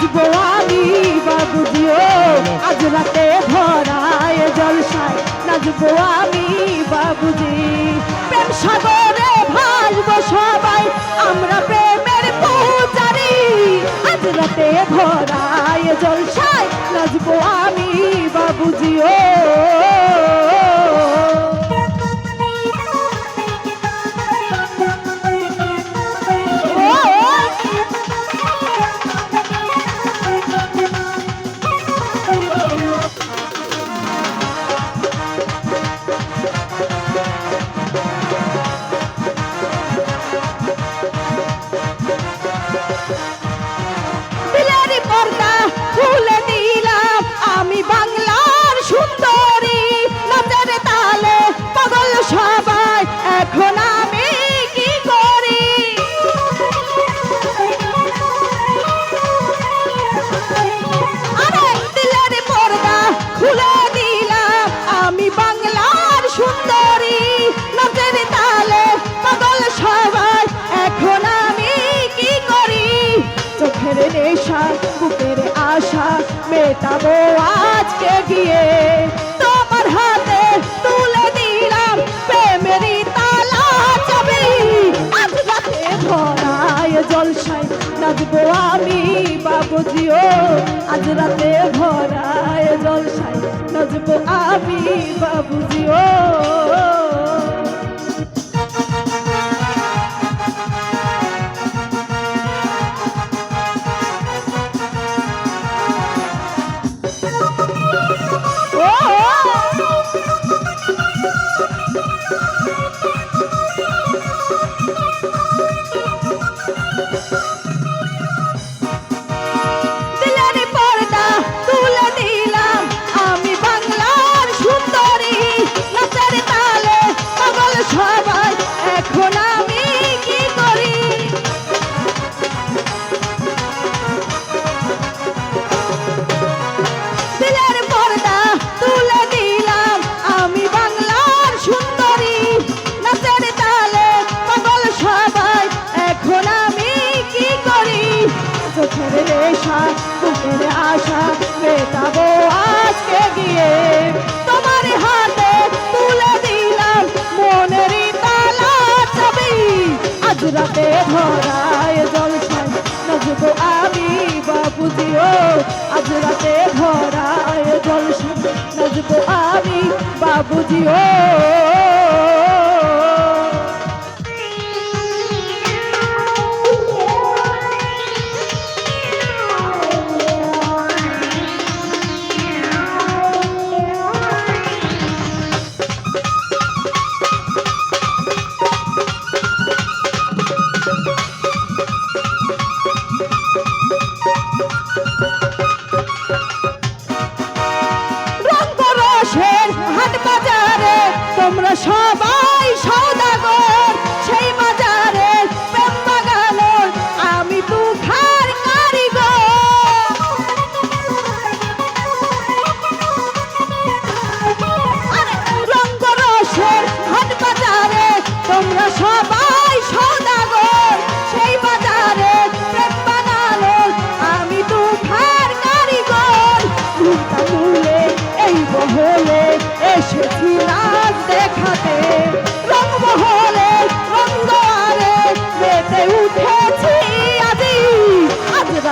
নাচবো আমি বাবুজিও আজ রাতে ভরায় জলসায় নাচবো আমি বাবুজি। প্রেম সাগরে ভাসবো সবাই, আমরা প্রেমের পূজারি আজ রাতে ভরায় জলসায় নাচবো আমি বাবুজিও মেটাবো আজকে গিয়ে। তোমার হাতে তুলে দিলাম প্রেমেরই তালা চাবি। আজ রাতে ভরায় জলসায় নাচবো আমি বাবুজিও। আজ রাতে ভরায় জলসায় নাচবো আমি বাবুজিও। বুকের আশা মেটাবো আজকে গিয়ে। তোমার হাতে তুলে দিলাম মনেরই তালা চাবি আজ রাতে ভরায় জলসায় নাচবো আমি বাবুজিও আজ রাতে ভরায় জলসায় নাচবো আমি বাবুজিও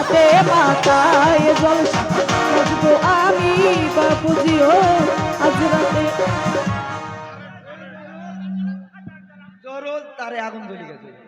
রাতে মাথায় জলসা নাচবো আমি বাপুজিও আজ রাতে। জরুর তারে আগুন জ্বলে গেছে